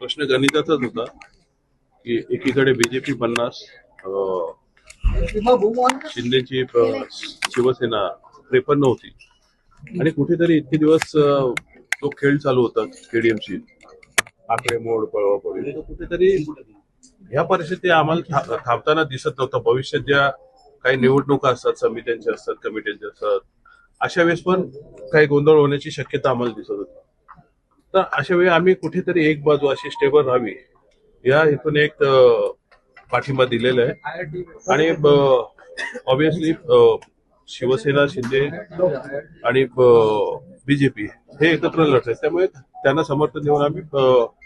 प्रश्न गणिताचाच होता की एकीकडे बीजेपी पन्नास शिंदेची शिवसेना त्रेपन्न होती. आणि कुठेतरी इतके दिवस तो खेळ चालू होता केडीएमशी आकडे मोड पळवापळी कुठेतरी ह्या परिस्थिती आम्हाला थांबताना दिसत नव्हतं. भविष्यात ज्या काही निवडणुका असतात समित्यांच्या असतात कमिट्यांच्या असतात अशा वेळेस पण काही गोंधळ होण्याची शक्यता आम्हाला दिसत होती. तर अशा वेळी आम्ही कुठेतरी एक बाजू अशी स्टेबल राहावी. या हेतून एक पाठिंबा दिलेला आहे. आणि ऑब्विसली शिवसेना शिंदे आणि बीजेपी हे एकत्र लढत आहेत. त्यामुळे त्यांना समर्थन देऊन आम्ही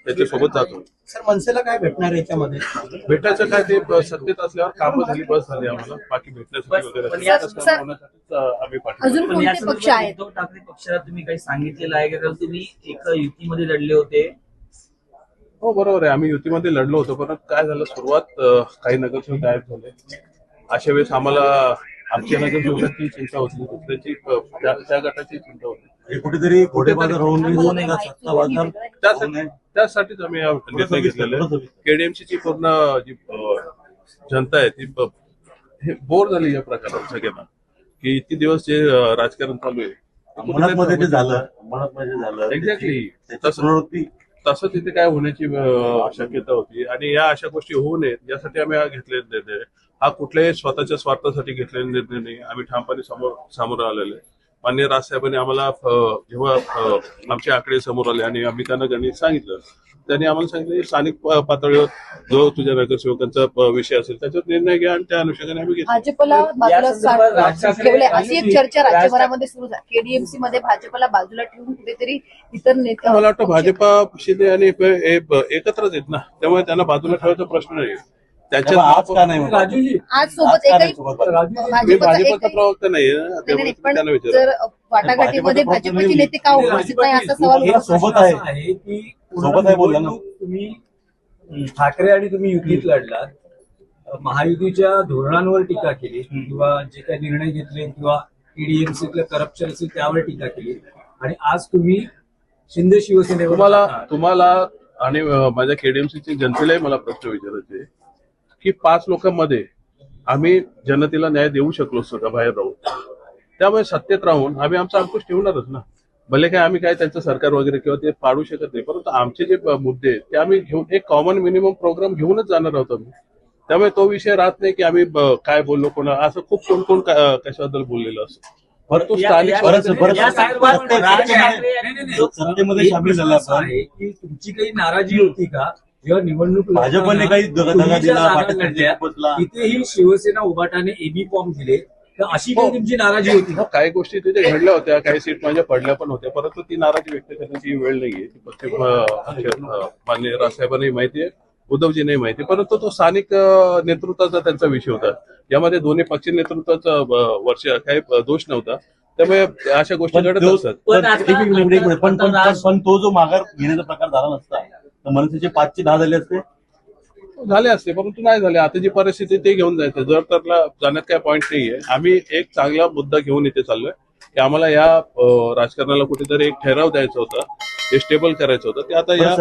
त्याच्यासोबत जातो. सर मनसेला काय भेटणार याच्यामध्ये? भेटायचं काय ते सत्तेत असल्यावर कामं झाली बस झाली आम्हाला. बाकी भेटण्यासाठी वगैरे असं सर- होण्यासाठीच, अं, आम्ही अजून पण कोणते या पक्ष आहेत? उद्धव ठाकरे पक्षाला तुम्ही काही सांगितलेलं आहे का? कारण तुम्ही एक युतीमध्ये लढले होते. हो बरोबर आहे. आम्ही युतीमध्ये लढलो होतो पण काय झालं? सुरुवात अं, काही नगरसेवक गायब झाले. अशा वेळेस आम्हाला आमच्या नगरसेवकांची चिंता होती. दुसऱ्याची अं, त्या त्या गटाची चिंता होती. हे कुठेतरी खोटेबाजार होऊन. सत्ता बाजार त्यासाठी त्यासाठीच आम्ही हा निर्णय घेतलेला आहे. केडीएमसी ची पूर्ण जी जनता आहे ती बोर झाली या प्रकारात सगळ्यांना. की इतके दिवस जे राजकारण चालू आहे मनात झालं मनात मध्ये झालं. पुनरावृत्ती तसं तिथे काय होण्याची शक्यता होती. आणि या अशा गोष्टी होऊ नयेत यासाठी आम्ही हा घेतलेला निर्णय. हा कुठल्याही स्वतःच्या स्वार्थासाठी घेतलेला निर्णय नाही. आम्ही ठामपणे समोर सामोरं आलेलो आहे. मान्य राजसाहेबांनी आम्हाला अं, जेव्हा आमचे आकडे समोर आले आणि आम्ही त्यांना गणित सांगितलं त्यांनी आम्हाला सांगितलं की स्थानिक पातळीवर जो तुझ्या नगरसेवकांचा विषय असेल त्याच्यावर निर्णय घ्या आणि त्या अनुषंगाने आम्ही घेतला भाजपला बाजूला राज ठेवले. अशी एक चर्चा राज राज्यभरामध्ये सुरू झाली. केडीएमसी मध्ये भाजपला बाजूला ठेवून कुठेतरी इतर नेते मला वाटतं भाजपा शिंदे आणि एकत्रच आहेत ना. त्यामुळे त्यांना बाजूला ठेवायचा प्रश्न नाही तेव्हा आज का त्याच्यात नाही म्हणत? राजूजी आज आज सोबत का नाही एकही सोबत? मी भाजपचा भाजपचा एकही प्रवक्ता ना, नाही, त्यामुळे नाही, तुम्ही पण त्यांना विचारा जर वाटाघाटीमध्ये भाजपचा नेते का उपस्थित नाही असा सवाल हे होता. सोबत आहे. की सोबत आहे बोलला ना. निवडणूक तुम्ही ठाकरे आणि तुम्ही युतीत लढलात अं, महायुतीच्या धोरणांवर टीका केली किंवा जे काही निर्णय घेतले किंवा ईडीएमसीतलं करप्शन असेल त्यावर टीका केली आणि आज तुम्ही शिंदे शिवसेनेवर तुम्हाला. तुम्हाला आणि अं, माझ्या केडीएमसीच्या जनतेलाही मला प्रश्न विचारायचे आहे की पाच लोकांमध्ये आम्ही जनतेला न्याय देऊ शकलो असतो का बाहेर राहून. त्यामुळे सत्तेत राहून आम्ही आमचा अंकुश ठेवणारच ना. भले काय आम्ही काय त्यांचं सरकार वगैरे किंवा ते पाडू शकत नाही परंतु आमचे जे मुद्दे आहेत ते आम्ही घेऊन एक कॉमन मिनिमम प्रोग्राम घेऊनच जाणार आहोत आम्ही. त्यामुळे तो विषय राहत नाही की आम्ही काय बोललो कोणा असं खूप कोण कोण कशाबद्दल बोललेलं असं. परंतु स्थानिक तुमची काही नाराजी होती का? जेव्हा निवडणूक भाजपने काही दगा- दिला. तिथेही शिवसेना उभाटाने एबी फॉर्म दिले. तर अशी काही तुमची नाराजी होती? का काही गोष्टी तिथे घडल्या होत्या काही सीट माझ्या पडल्या पण होत्या परंतु ती नाराजी व्यक्त करण्याची वेळ नाहीये. ती अं, मान्य राजसाहेबांनाही माहिती आहे उद्धवजींनाही माहिती. परंतु तो स्थानिक नेतृत्वाचा त्यांचा विषय होता. यामध्ये दोन्ही पक्ष नेतृत्वाचा वर्ष काही दोष नव्हता. त्यामुळे अशा गोष्टी पण घडत तो- असतात. पण तो जो माघार घेण्याचा प्रकार झाला नसता तर मनसेचे पाचशे दहा झाले असते. झाले असते परंतु नाही झाले. आता जी परिस्थिती ते घेऊन जायचं जर त्याला जाण्यात काय पॉईंट नाहीये. आम्ही एक चांगला मुद्दा घेऊन इथे चाललोय. की आम्हाला या राजकारणाला कुठेतरी एक ठराव द्यायचा होता. ते स्टेबल करायचं होतं. ते आता या